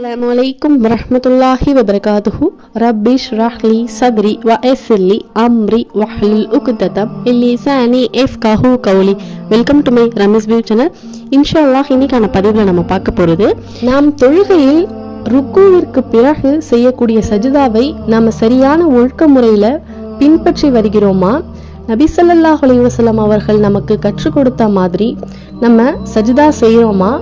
அஸ்லாம் வலைக்கும் வரமத்துல்லாஹி வபரகாத்துஹு ரப்பிஷ் ரஹ்லி சத்ரி வ எஸ்லி அம்ரி வஹ்லில் உகுததம் இல்லிசானி எஃப் கஹு கவுலி வெல்கம் டு மை ரமேஷ் பியூ சேனல் இன்ஷால்லாஹ் இன்னைக்கான பதிவில் நம்ம பார்க்க போகிறது நாம் தொழுகையில் ருக்குவிற்கு பிறகு செய்யக்கூடிய சஜிதாவை நாம் சரியான ஒழுக்க முறையில் பின்பற்றி வருகிறோமா? நபிசல்லாஹ் அலி வசலம் அவர்கள் நமக்கு கற்றுக் கொடுத்த மாதிரி நம்ம சஜிதா செய்கிறோமா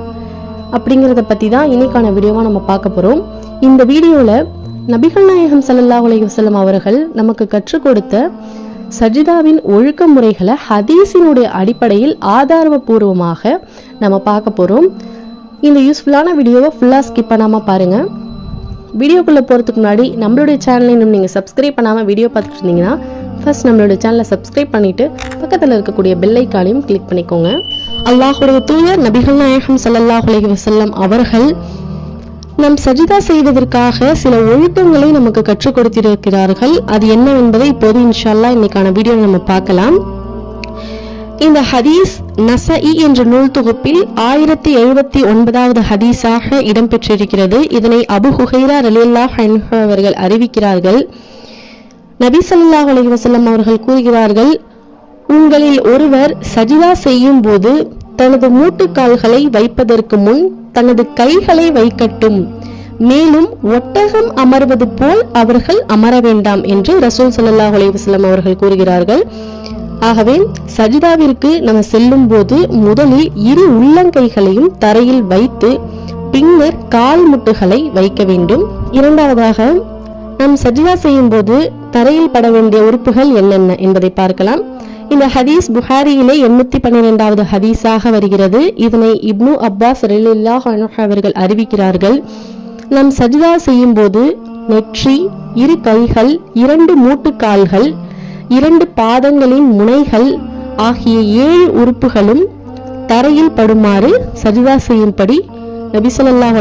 அப்படிங்கிறத பற்றி தான் இன்னைக்கான வீடியோவாக நம்ம பார்க்க போகிறோம் இந்த வீடியோவில் நபிகள் நாயகம் சல்லல்லா அலைஹி அவர்கள் நமக்கு கற்றுக் கொடுத்த சஜிதாவின் ஒழுக்க முறைகளை ஹதீஸினுடைய அடிப்படையில் ஆதாரபூர்வமாக நம்ம பார்க்க போகிறோம் இந்த யூஸ்ஃபுல்லான வீடியோவை ஃபுல்லாக ஸ்கிப் பண்ணாமல் பாருங்கள் வீடியோக்குள்ளே போகிறதுக்கு முன்னாடி நம்மளுடைய சேனலை இன்னும் நீங்கள் சப்ஸ்கிரைப் பண்ணாமல் வீடியோ பார்த்துட்டு இருந்தீங்கன்னா ஃபர்ஸ்ட் நம்மளுடைய சேனலை சப்ஸ்கிரைப் பண்ணிவிட்டு பக்கத்தில் இருக்கக்கூடிய பெல்லைக்கானையும் கிளிக் பண்ணிக்கோங்க. அல்லாஹுடைய தூயர் நபிகள் நாயகம் சல்லாஹுலே வசல்லம் அவர்கள் நம் சஜிதா செய்வதற்காக சில ஒழுக்கங்களை நமக்கு கற்றுக் கொடுத்திருக்கிறார்கள். அது என்னவென்பதை இப்போது இன்ஷால்லா இன்னைக்கான வீடியோ நம்ம பார்க்கலாம். இந்த ஹதீஸ் நசஇ என்ற நூல் தொகுப்பில் ஆயிரத்தி எழுபத்தி ஒன்பதாவது ஹதீஸாக இடம்பெற்றிருக்கிறது. இதனை அபு ஹுஹைரா ரலியல்லாஹ் அவர்கள் அறிவிக்கிறார்கள். நபி சல்லா அலி வசல்லம் அவர்கள் கூறுகிறார்கள் உங்களில் ஒருவர் சஜிதா செய்யும் போது தனது மூட்டுக்கால்களை வைப்பதற்கு முன் தனது கைகளை வைக்கட்டும். மேலும் ஒட்டகம் அமர்வது போல் அவர்கள் அமர வேண்டாம் என்று ரசூல் சல்லாஹ் அலைவாஸ்லம் அவர்கள் கூறுகிறார்கள். ஆகவே சஜிதாவிற்கு நம்ம செல்லும் போது முதலில் இரு உள்ளங்கைகளையும் தரையில் வைத்து பின்னர் கால் முட்டுகளை வைக்க வேண்டும். இரண்டாவதாக நாம் சஜிதா செய்யும் போது தரையில் பட வேண்டிய உறுப்புகள் என்னென்ன என்பதை பார்க்கலாம். இந்த ஹதீஸ் புகாரியிலே எண்ணூத்தி பன்னிரெண்டாவது ஹதீஸாக வருகிறது. இதனை இப்னு அப்பாஸ் ரலில்லா அவர்கள் அறிவிக்கிறார்கள். நாம் சஜிதா செய்யும் போது நெற்றி இரு கைகள் இரண்டு மூட்டுக்கால்கள் இரண்டு பாதங்களின் முனைகள் ஆகிய ஏழு உறுப்புகளும் தரையில் படுமாறு சஜிதா செய்யும்படி நபி ஸல்லல்லாஹு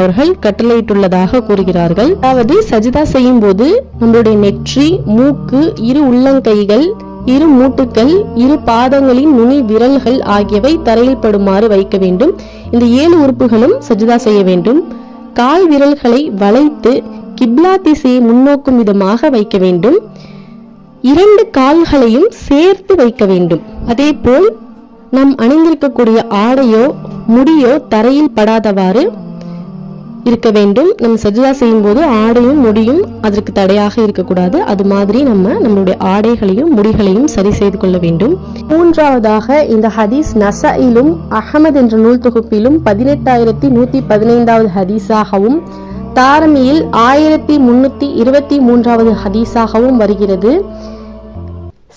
அவர்கள் கட்டளையிட்டுள்ளதாக கூறுகிறார்கள். அதாவது சஜிதா செய்யும் போது நம்மளுடைய நெற்றி மூக்கு இரு உள்ளங்கைகள் இரு மூட்டுக்கள் இரு பாதங்களின் நுனி விரல்கள் ஆகியவை தரையில் படுமாறு வைக்க வேண்டும். இந்த ஏழு உறுப்புகளும் சஜிதா செய்ய வேண்டும். கால் விரல்களை வளைத்து கிப்லா திசையை முன்னோக்கும் விதமாக வைக்க வேண்டும். இரண்டு கால்களையும் சேர்த்து வைக்க வேண்டும். அதே போல் நாம் அணிந்திருக்கக்கூடிய ஆடையோ முடியோ தரையில் படாதவாறு இருக்க வேண்டும். நம்ம சஜிதா செய்யும் போது ஆடையும் முடியும். அதற்கு தடையாக இருக்கக்கூடாது. அது மாதிரி நம்ம நம்மளுடைய ஆடைகளையும் முடிகளையும் சரி செய்து கொள்ள வேண்டும். மூன்றாவதாக இந்த ஹதீஸ் நசையிலும் அகமது என்ற நூல் தொகுப்பிலும் பதினெட்டாயிரத்தி நூத்தி பதினைந்தாவது ஹதீஸாகவும் தாரமியில் ஆயிரத்தி முன்னூத்தி இருபத்தி மூன்றாவது ஹதீஸாகவும் வருகிறது.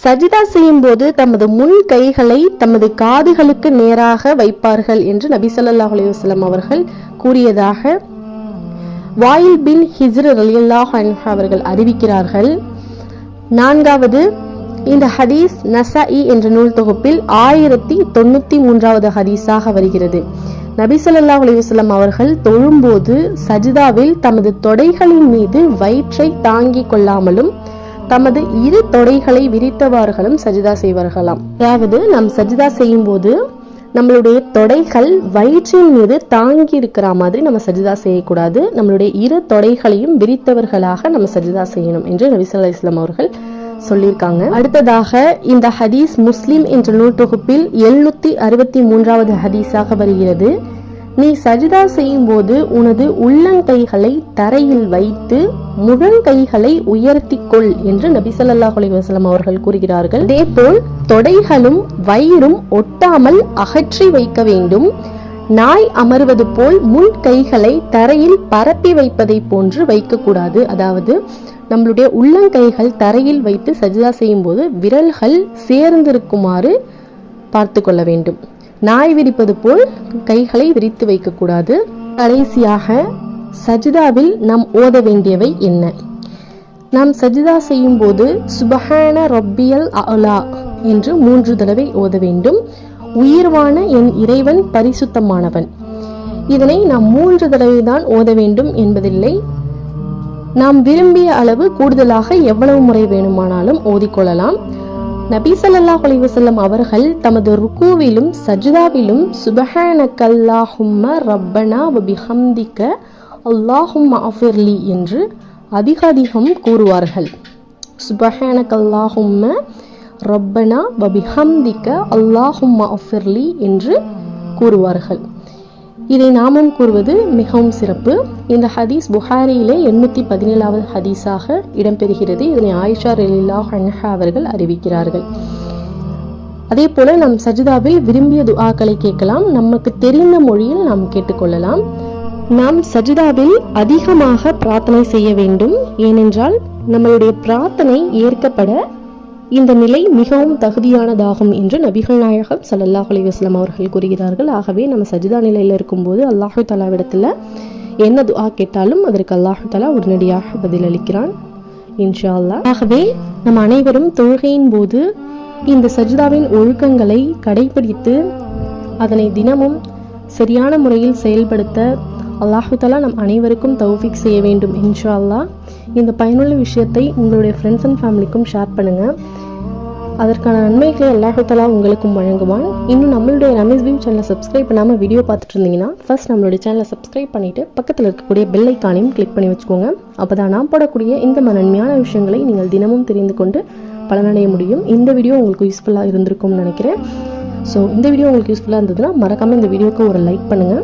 சஜிதா செய்யும் போது தமது முன் கைகளை தமது காதுகளுக்கு நேராக வைப்பார்கள் என்று நபி சொல்லா அலைஹி அவர்கள் கூறியதாக வாயில் பின் ஹிஸ்ரு ரலியல்லாஹு அவர்கள் அறிவிக்கிறார்கள். நான்காவது இந்த ஹதீஸ் நசஇ என்ற நூல் தொகுப்பில் ஆயிரத்தி தொண்ணூற்றி மூன்றாவது ஹதீஸாக வருகிறது. நபி ஸல்லல்லாஹு அலைஹி அவர்கள் தொழும்போது சஜிதாவில் தமது தொடைகளின் மீது வயிற்றை தாங்கி கொள்ளாமலும் தமது இரு தொடைகளை விரித்தவார்களும் சஜிதா செய்வார்களாம். அதாவது நாம் சஜிதா செய்யும் போது நம்மளுடைய தொடைகள் வயிற்றின் மீது தாங்கி இருக்கிற மாதிரி நம்ம சஜிதா செய்யக்கூடாது. நம்மளுடைய இரு தொடைகளையும் விரித்தவர்களாக நம்ம சஜிதா செய்யணும் என்று நபிசல்லா இஸ்லாம் அவர்கள் சொல்லியிருக்காங்க. அடுத்ததாக இந்த ஹதீஸ் முஸ்லிம் என்ற நூல் தொகுப்பில் எழுநூத்தி அறுபத்தி மூன்றாவது ஹதீஸாக வருகிறது. நீ சஜிதா செய்யும் போது உனது உள்ளங்கைகளை தரையில் வைத்து முழங்கைகளை உயர்த்தி கொள் என்று நபி சொல்லா அலைஹி அவர்கள் கூறுகிறார்கள். இதேபோல் தொடைகளும் வயிறும் ஒட்டாமல் அகற்றி வைக்க வேண்டும். நாய் அமர்வது போல் முன் கைகளை தரையில் பரப்பி வைப்பதை போன்று வைக்கக்கூடாது. அதாவது நம்மளுடைய உள்ளங்கைகள் தரையில் வைத்து சஜிதா செய்யும் போது விரல்கள் சேர்ந்திருக்குமாறு பார்த்து கொள்ள வேண்டும். நாய் விரிப்பது போல் கைகளை விரித்து வைக்கக்கூடாது. கடைசியாக சஜிதாவில் நாம் ஓத வேண்டியவை என்ன? நாம் சஜிதா செய்யும் போது சுபஹான ரொப்பியல் அலா என்று மூன்று தடவை ஓத வேண்டும். உயிர்வான என் இறைவன் பரிசுத்தமானவன். இதனை நாம் மூன்று தடவை தான் ஓத வேண்டும் என்பதில்லை. நாம் விரும்பிய அளவு கூடுதலாக எவ்வளவு முறை வேணுமானாலும் ஓதிக்கொள்ளலாம். நபி ஸல்லல்லாஹு அலைஹி அவர்கள் தமது ருக்குவிலும் சஜிதாவிலும் சுபஹானக்கல்லாஹும்ம ரப்பனா வ அல்லாஹும் அஃபிர்லி என்று அதிக அதிகம் கூறுவார்கள். சுபஹனக்கல்லாஹும்ம ரப்பனா வபிஹம்திக்க அல்லாஹும் அஃபிர்லி என்று கூறுவார்கள். இதை நாமும் கூறுவது மிகவும் சிறப்பு. இந்த ஹதீஸ் புகாரியிலே எண்ணூற்றி பதினேழாவது ஹதீஸாக இடம்பெறுகிறது. இதனை ஆயிஷா ரலீலா ஹன்ஹா அவர்கள் அறிவிக்கிறார்கள். அதே போல நம் சஜிதாவில் விரும்பிய துஆக்களை கேட்கலாம். நமக்கு தெரிந்த மொழியில் நாம் கேட்டுக்கொள்ளலாம். நாம் சஜிதாவில் அதிகமாக பிரார்த்தனை செய்ய வேண்டும். ஏனென்றால் நம்மளுடைய பிரார்த்தனை ஏற்கப்பட இந்த நிலை மிகவும் தகுதியானதாகும் என்று நபிகள் நாயகம் சல்லாஹ் அலிவாஸ்லாம் அவர்கள் கூறுகிறார்கள். ஆகவே நம்ம சஜிதா நிலையில் இருக்கும்போது அல்லாஹு தலாவிடத்தில் என்ன துஆ கேட்டாலும் அதற்கு அல்லாஹு தலா உடனடியாக பதிலளிக்கிறான் இன்ஷா அல்லாஹ் ஆகவே நம் அனைவரும் தொழுகையின் போது இந்த சஜிதாவின் ஒழுக்கங்களை கடைபிடித்து அதனை தினமும் சரியான முறையில் செயல்படுத்த அல்லாஹுதலா நம் அனைவருக்கும் தௌஃபிக் செய்ய வேண்டும் இன்ஷா அல்லா இந்த பயனுள்ள விஷயத்தை உங்களுடைய ஃப்ரெண்ட்ஸ் அண்ட் ஃபேமிலிக்கும் ஷேர் பண்ணுங்கள் அதற்கான நன்மைகளை அல்லாஹுதலா உங்களுக்கும் வழங்குவான். இன்னும் நம்மளுடைய ரமேஷ் பீம் சேனலை சப்ஸ்கிரைப் பண்ணாமல் வீடியோ பார்த்துட்டு இருந்தீங்கன்னா ஃபர்ஸ்ட் நம்மளுடைய சேனலை சப்ஸ்கிரைப் பண்ணிவிட்டு பக்கத்தில் இருக்கக்கூடிய பெல் ஐக்கானையும் கிளிக் பண்ணி வச்சுக்கோங்க. அப்போ தான் நான் போடக்கூடிய இந்த நன்மையான விஷயங்களை நீங்கள் தினமும் தெரிந்து கொண்டு பலனடைய முடியும். இந்த வீடியோ உங்களுக்கு யூஸ்ஃபுல்லாக இருந்திருக்கும்னு நினைக்கிறேன். ஸோ இந்த வீடியோ உங்களுக்கு யூஸ்ஃபுல்லாக இருந்ததுன்னா மறக்காமல் இந்த வீடியோக்கு ஒரு லைக் பண்ணுங்கள்